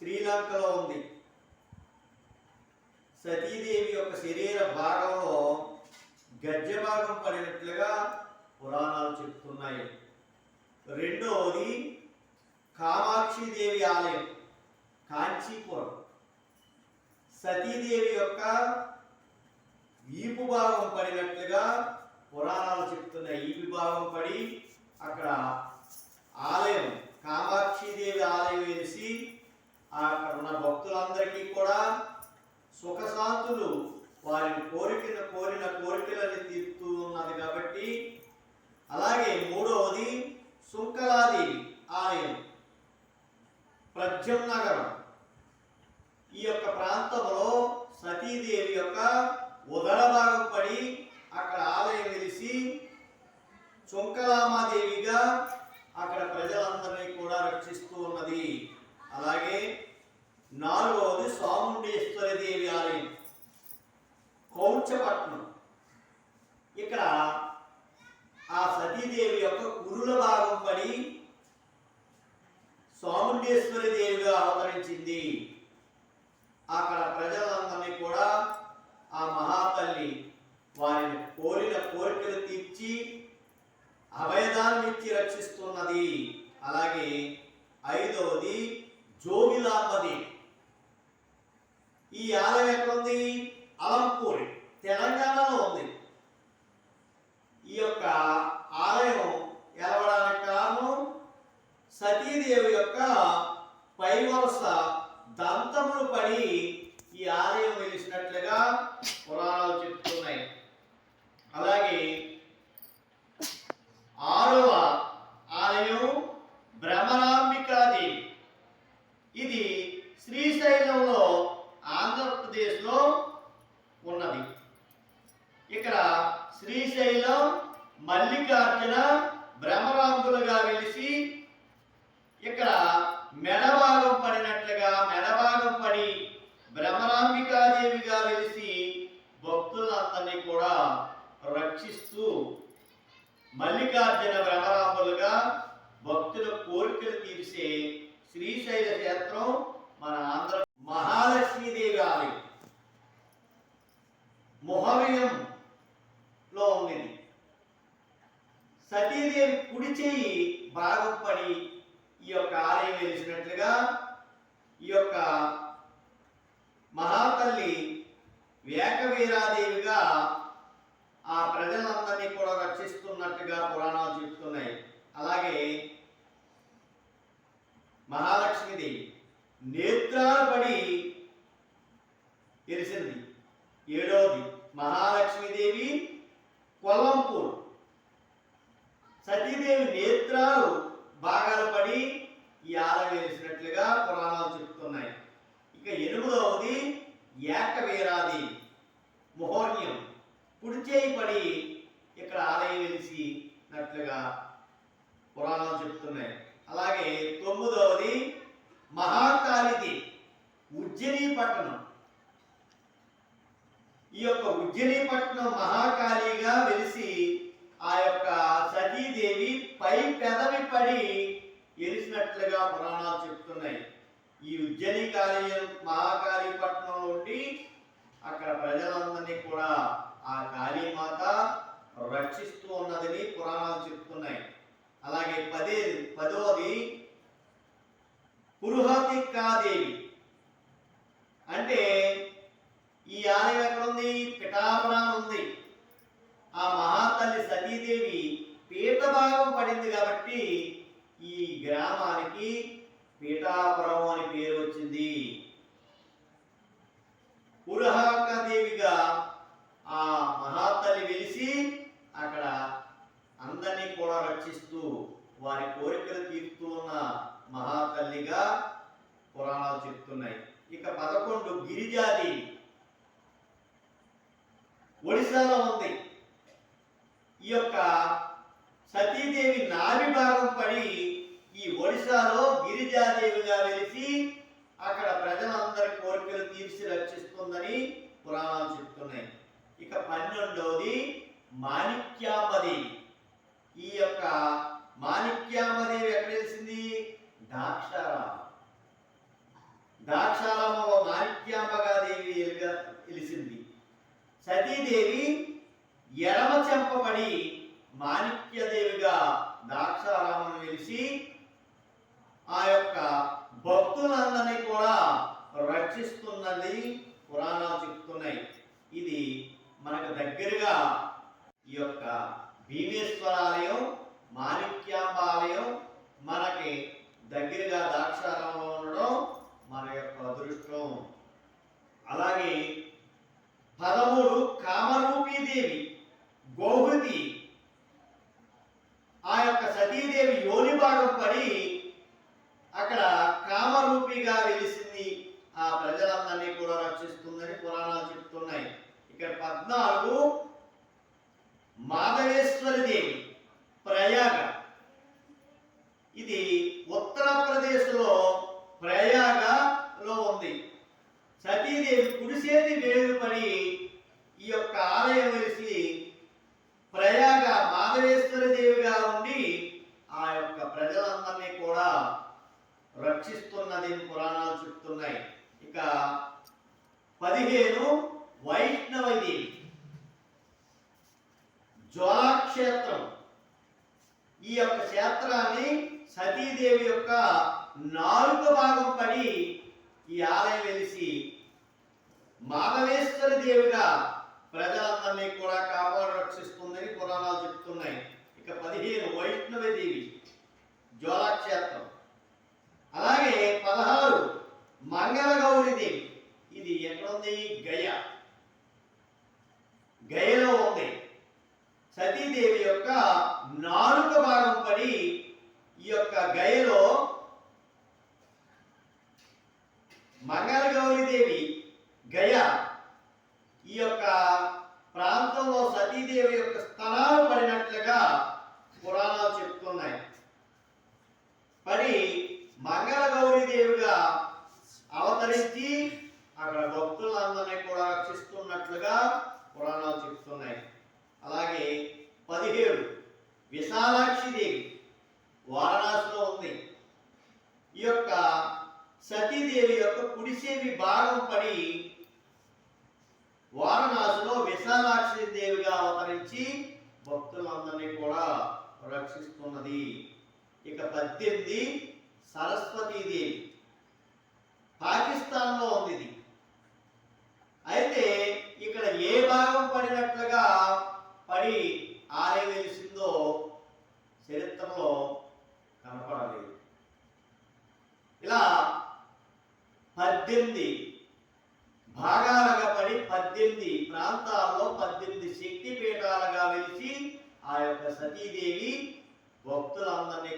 శ్రీలంకలో ఉంది. సతీదేవి యొక్క శరీర భాగంలో గజ్జ భాగం పడినట్లుగా పురాణాలు చెప్తున్నాయి. రెండవది కామాక్షిదేవి ఆలయం కాంచీపురం. సతీదేవి యొక్క వీపు భాగం పడినట్లుగా పురాణాలు చెప్తున్నాయి. ఈపు భాగం పడి అక్కడ ఆలయం కామాక్షిదేవి ఆలయం వేసి అక్కడ ఉన్న భక్తులందరికీ కూడా సుఖశాంతులు. వారిని కోరికను కోరిన కోరికలని తీరుతూ ఉన్నది కాబట్టి అలాగే మూడవది శుంకలాది ఆలయం ప్రజ్యం నగరం. ఈ యొక్క ప్రాంతంలో సతీదేవి యొక్క ఉదర భాగం పడి అక్కడ ఆలయం వెలిసి చుంకలామాదేవిగా అక్కడ ప్రజలందరినీ కూడా రక్షిస్తూ ఉన్నది. అలాగే నాలుగవది సాముండేశ్వరి దేవి ఆలయం? కౌంచపట్నం. ఇక్కడ ఆ సతీదేవి యొక్క కురుల భాగం పడి సాముండేశ్వరి దేవిగా అవతరించింది? అక్కడ ప్రజలందరినీ కూడా ఆ మహాతల్లి వారిని కోరిన కోరికలు తీర్చి అభయదానం ఇచ్చి రక్షిస్తున్నది. అలాగే ఐదవది జోగిలాపది ఈ ఆలయం ఎక్కడుంది అలంపూర్ తెలంగాణలో ఉంది ఈ యొక్క ఆలయం ఎలవడానికి కారణం సతీదేవి యొక్క పై వరుస దంతములు పడి ఈ ఆలయం వెలిసినట్లుగా పురాణాలు చెప్తున్నాయి అలాగే ఆరవ ఆలయం భ్రమరాంబికాదేవి ఇది శ్రీశైలంలో ఆంధ్రప్రదేశ్లో ఉన్నది. ఇక్కడ శ్రీశైలం మల్లికార్జున భ్రమరాంబులుగా వెలిసి ఇక్కడ మెడభాగం పడినట్లుగా మెడభాగం పడి భ్రమరాంబికాదేవిగా వెలిసి భక్తులందరినీ కూడా రక్షిస్తూ మల్లికార్జున భ్రమరాంబులుగా భక్తుల కోరికలు తీర్చే శ్రీశైల క్షేత్రం మన ఆంధ్ర మహాలక్ష్మీదేవి ఆలయం మొహవియంలో ఉంది సతీదేవి కుడి చేయి బాగుపడి ఈ యొక్క ఆలయం వెలిసినట్లుగా ఈ యొక్క మహాతల్లి వేకవీరాదేవిగా ఆ ప్రజలందరినీ కూడా రక్షిస్తున్నట్టుగా పురాణాలు చెప్తున్నాయి. అలాగే మహాలక్ష్మిదేవి నేత్రాలు పడి తెలిసింది మహాలక్ష్మీదేవి కొల్లంపూర్. సతీదేవి నేత్రాలు భాగాలు పడి ఈ పురాణాలు చెప్తున్నాయి. ఇక ఎనిమిదవది ఏకవీరాది మోహన్యం. కుడిచేయి పడి ఇక్కడ ఆలయం వెలిసినట్లుగా పురాణాలు చెప్తున్నాయి. అలాగే తొమ్మిదవది మహాకాళిది ఉజ్జయిని పట్టణం. ఈ యొక్క ఉజ్జనీపట్నం మహాకాళిగా వెలిసి ఆ యొక్క సతీదేవి పై పెదవి పడి ఎలిసినట్లుగా పురాణాలు చెప్తున్నాయి. ఈ ఉజ్జని కాళీ మహాకాళీపట్నం నుండి అక్కడ ప్రజలందరినీ కూడా ఆ కాళీమాత రక్షిస్తూ ఉన్నదని పురాణాలు చెప్తున్నాయి. అలాగే పదే పదోది పురుహతికాదేవి అంటే ఈ ఆలయం ఎక్కడ ఉంది పిఠాపురం ఉంది. ఆ మహాతల్లి సతీదేవి పీఠభాగం పడింది కాబట్టి ఈ గ్రామానికి పీఠాపురం అని పేరు వచ్చింది. పురహాకదేవిగా ఆ మహాతల్లి వెలిసి అక్కడ అందరినీ కూడా రక్షిస్తూ వారి కోరికలు తీరుతూ ఉన్న మహాతల్లిగా పురాణాలు చెప్తున్నాయి ఇక పదకొండు గిరిజాదేవి ఒడిశాలో ఉంది ఈ యొక్క సతీదేవి నాభి భాగం పడి ఈ ఒడిశాలో గిరిజాదేవిగా వెలిసి అక్కడ ప్రజలందరి కోరికలు తీర్చి రక్షిస్తుందని పురాణాలు చెప్తున్నాయి. ఇక పన్నెండవది మాణిక్యాంబదేవి ఈ యొక్క మాణిక్యామదేవి ఎక్కడ తెలిసింది దాక్షారామ. దాక్షారామ మాణిక్యాంబగా దేవి తెలిసింది వెలిసింది. సతీదేవి ఎడమ చెంపబడి మాణిక్యదేవిగా ద్రాక్షారామను వెలిసి ఆ యొక్క భక్తులందరినీ కూడా రక్షిస్తున్నది పురాణాలు చెప్తున్నాయి. ఇది మనకు దగ్గరగా ఈ యొక్క భీమేశ్వరాలయం మాణిక్యాంబ ఆలయం మనకి దగ్గరగా ద్రాక్షారామంలో ఉండడం మన యొక్క అదృష్టం. అలాగే పదమూడు గోహుతి ఆ యొక్క సతీదేవి యోని భాగం పడి అక్కడ కామరూపిగా వెలిసింది ఆ ప్రజలందరినీ కూడా రక్షిస్తుందని పురాణాలు చెప్తున్నాయి ఇక్కడ పద్నాలుగు మాధవేశ్వరి దేవి ప్రయాగ ఇది ఉత్తరప్రదేశ్లో ప్రయాగలో ఉంది సతీదేవి కుడిసేతి వేలుపడి ఈ యొక్క ఆలయం వెలిసి ప్రయాగ మాధవేశ్వరి దేవిగా ఉండి ఆ యొక్క ప్రజలందరినీ కూడా రక్షిస్తున్నది పురాణాలు చెప్తున్నాయి. ఇక పదిహేను వైష్ణవదేవి జ్వాలాక్షేత్రం. ఈ యొక్క క్షేత్రాన్ని సతీదేవి యొక్క నాలుక భాగం పడి ఈ ఆలయం వెలిసి మాధవేశ్వరి దేవిగా ప్రజలందరినీ కూడా కాపాడు రక్షిస్తుందని పురాణాలు చెప్తున్నాయి. ఇక పదిహేను వైష్ణవ దేవి జ్వాలాక్షేత్రం అలాగే పదహారు మంగళగౌరి దేవి ఇది ఎక్కడుంది గయ గయలో ఉంది సతీదేవి యొక్క నాలుక భాగం పడి ఈ యొక్క గయలో మంగళగౌరి గయ ఈ యొక్క ప్రాంతంలో సతీదేవి యొక్క స్థలాలు పడినట్లుగా పురాణాలు చెప్తున్నాయి. పడి మంగళగౌరి దేవిగా అవతరించి అక్కడ భక్తులందరినీ కూడా రక్షిస్తున్నట్లుగా పురాణాలు చెప్తున్నాయి. అలాగే పదిహేడు విశాలాక్షి దేవి వారణాసిలో ఈ యొక్క సతీదేవి యొక్క కుడిసేవి భాగం పడి వారణాసిలో విశాలాక్షి దేవిగా అవతరించి భక్తులందరినీ కూడా రక్షిస్తున్నది. ఇక పద్దెనిమిది సరస్వతీదేవి పాకిస్తాన్లో ఉంది ఇది అయితే ఇక్కడ ఏ భాగం పడినట్లుగా పడి ఆలయం వెలిసిందో చరిత్రలో కనపడలేదు ఇలా పద్దెనిమిది. భాగాలుగా పడి పద్దెనిమిది ప్రాంతాల్లో పద్దెనిమిది శక్తి పీఠాలుగా వెలిసి ఆ యొక్క సతీదేవి భక్తులందరినీ